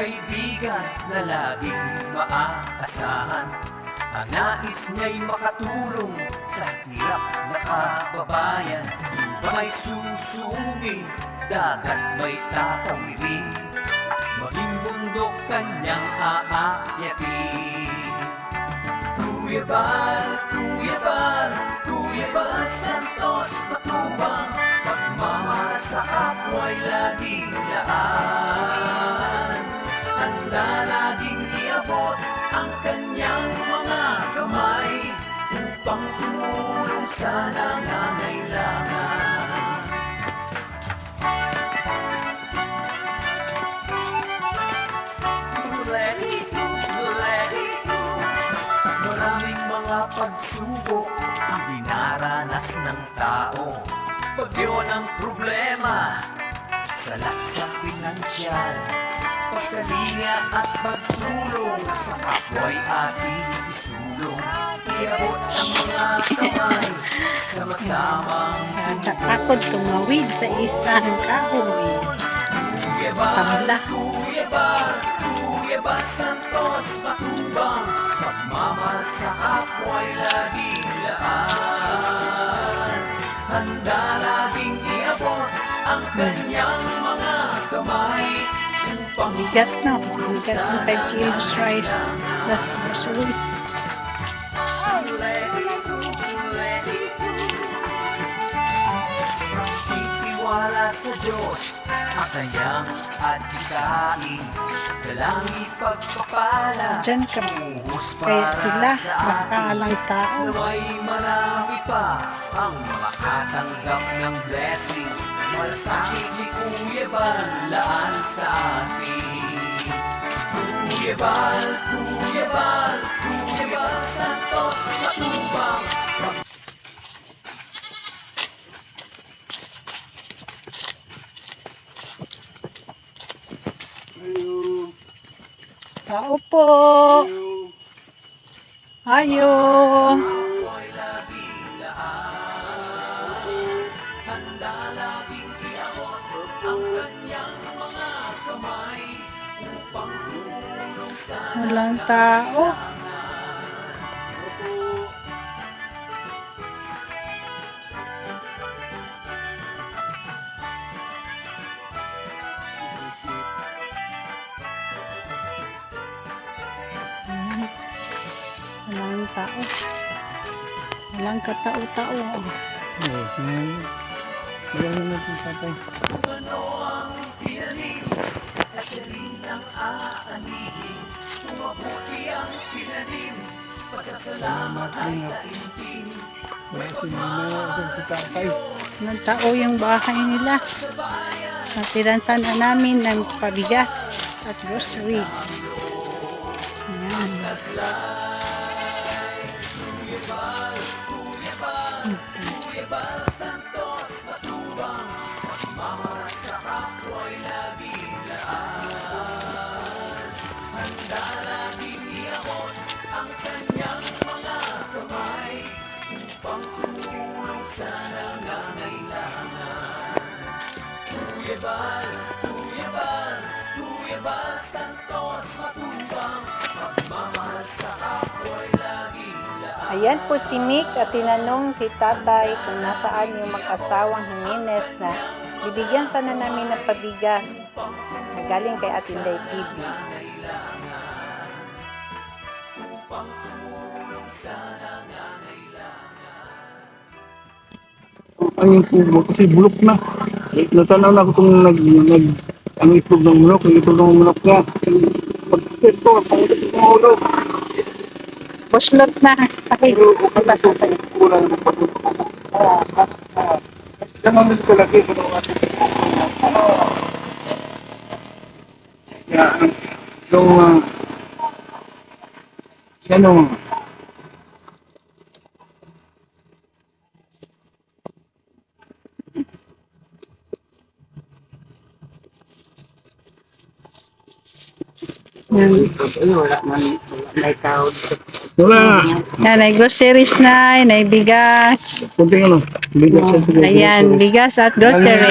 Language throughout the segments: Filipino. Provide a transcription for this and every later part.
kaibigan na laging maaasahan. Ang nais niya'y makatulong sa hirap na kababayan. Di ba may susuming, dagat may tatawirin Maging bundok kanyang aakyatin Kuya Bal, Kuya Bal, Kuya Bal Santos Matubang Pagmamahal sa kapwa'y laging laan tumulong sa nangangailangan Let it go, let it go. Maraming mga pagsubok ang dinaranas ng tao. Pag yun ang problema, salat sa pinansyal Pagkalinga at pagtulong sa kapwa'y ating isulong Iabot ang mga kamay, sama-samang Natatakot tumawid sa isang kahoy. Kuya Tabla. Kuya Bal, Kuya Bal Santos Matubang Pagmamahal sa kapwa'y laging laan Handa laging iabot ang kanyang Bigat na. Bigat ng 5 kilos rice. Plus groceries. Sa Diyos ang kanyang adhikain Dalang ipagpapala Diyan ka. Buhos Kaya para sila, sa tao. na may marami pa ang makatanggap ng blessings Malasakit ni Kuya Bal, laan sa atin Kuya Bal, Kuya Bal, Kuya Bal Santos Matubang Tao po. Ayo. Ako'y laging laan Handa laging iabot ang kanyang mga kamay Upang tumulong sa Walang tao. Walang tao. Walang katao-tao. Oo, ngayon. Magaling na po tatay. ano ang tinanim At rin ang aanihin Kung mabuti ang tinanim Pasasalamat ay taimtim. Walang tao yung bahay nila. Natiran sana namin ng pabigas at groceries. Ayan. Kuya Bal Santos Matubang Pagmamahal sa kapwa'y laging laan Handa laging iabot ang kanyang mga kamay Upang tumulong sa nangangailangan Kuya Bal, Kuya Bal, Kuya Bal Santos Matubang Ayan po si Mick at tinanong si tatay kung nasaan yung mag-asawang Jimenez na bibigyan sana namin ng pabigas na galing kay Atinday TV. Ay, tubo kasi bulok na. Natanaw na ako kung nag, nag, ang itlog ng manok, ang itlog ng manok na. Pag-tip ko, pangulit ng ulo. Buslot na. Sakit. Diba sasay? Kulang ng pag-tip ko. Ah, ah, ah. Yan ang nito lagi ko ng ating Yan, yung, ah, yan yung, Yan. Ay, wala man, wala may tawag. Wala. Nanay groceries na, nay bigas. Kunting ano. Bigat sa siguro. Ayan, bigas at groceries.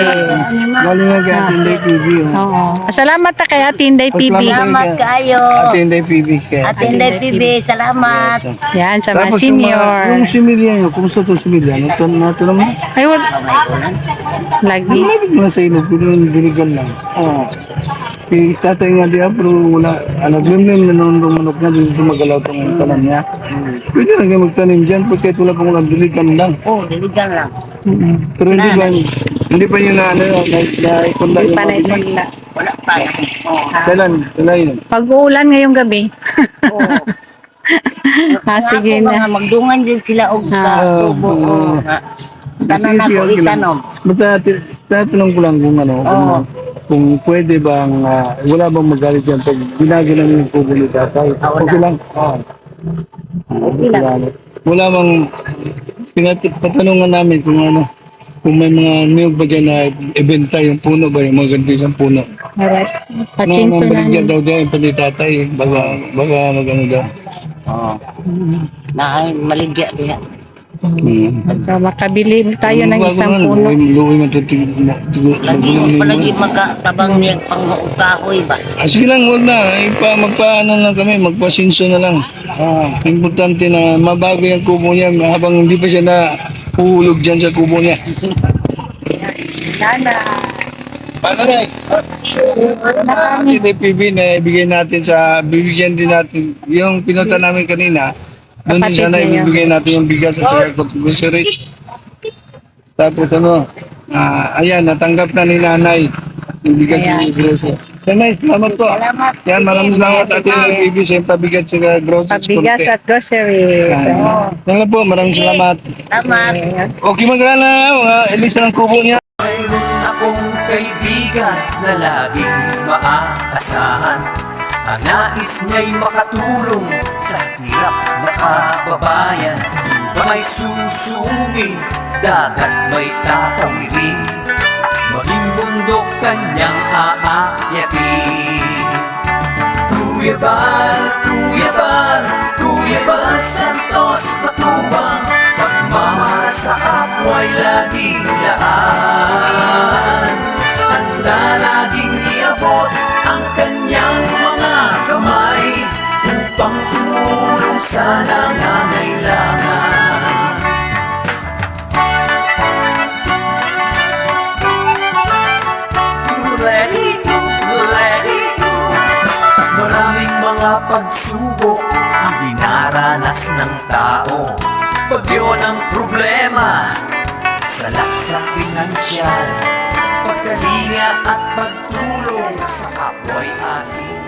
Galing nga kay Ate Inday PB. oh. Oo. Salamat ta kay Ate Inday PB. Salamat kayo. Ate Inday PB. Ate Inday PB, salamat. Yan, sa mga Tapos yung mga- senior. Yung similya nyo, kumusta itong similya? Ito na ito naman. Ay, wala. Lagi. Malapit mo na sa ilog, pero yung lang. Oo. Si tatay nga diya, pero wala. Ano, limlim na nung lumunok niya, dito magalaw itong tanan niya. Pwede na kayo magtanim dyan, kahit wala pang walang diligan lang. Oh, diligan lang. Pero hindi pa, hindi pa yun na, ano, na, na, ikunda Hindi yung pa na mga itagla. Wala pa. Oh. Kailan? Kailan yun? Pag-uulan ngayong gabi. Oh. ah, sige na. Mga magdungan din sila og Ah. tubo. Oh. nga. Tanan ako lang. itanom. Basta tatanong ko lang kung ano, kung, Oo. kung pwede bang, ah, wala bang magalit yan pag ginagalan yung kubo ni tatay. Ah, wala. Okay lang. Oo. Okay lang. Wala, wala bang, pinat- patanungan namin kung ano, kung may mga niyog ba dyan na ibenta yung puno ba, yung mga ganito isang puno. Alright. Na, Pachinso na. maligyan daw dyan, yung pati tatay, baga, baga magano daw. Oh. Na ay maligya diha. Hmm. So, makabili tayo ng isang puno. Luwi man ito, Lagi mo palagi magkatabang niya pang kahoy ba. Ah, sige lang, huwag na. Ipa, magpaano lang kami, magpasinso na lang. Ah, importante na mabago yung kubo niya habang hindi pa siya na uhulog dyan sa kubo niya. Nana. Paano na? Hindi PB na ibigay natin sa, bibigyan din natin, yung pinunta namin kanina, doon din Kapatid sana ibibigay natin yung bigas at saka grocery. Tapos ano, ah, ayan, natanggap na ni nanay yung bigas Ayan. at grocery. Nanay, salamat po. Salamat. Yan, maraming salamat atin ng PB sa pabigat sa groceries. Pabigas at groceries. Yan. Yan po, maraming salamat. Salamat. Okay magana, mga elisa ng kubo niya. Mayroon akong kaibigan na laging maaasahan Ang nais niya'y makatulong sa hirap na kababayan Ba may susuming, dagat may tatawirin Maging bundok kanyang aayatin. Kuya Bal, Kuya Bal, Kuya Bal Santos Matubang Pagmamahal sa kapwa'y laging laan tumulong sa nangangailangan Let it go, let it go. Maraming mga pagsubok ang dinaranas ng tao. Bagyo ng problema, salat sa pinansyal. Pagkalinga at pagtulong sa kapwa'y ating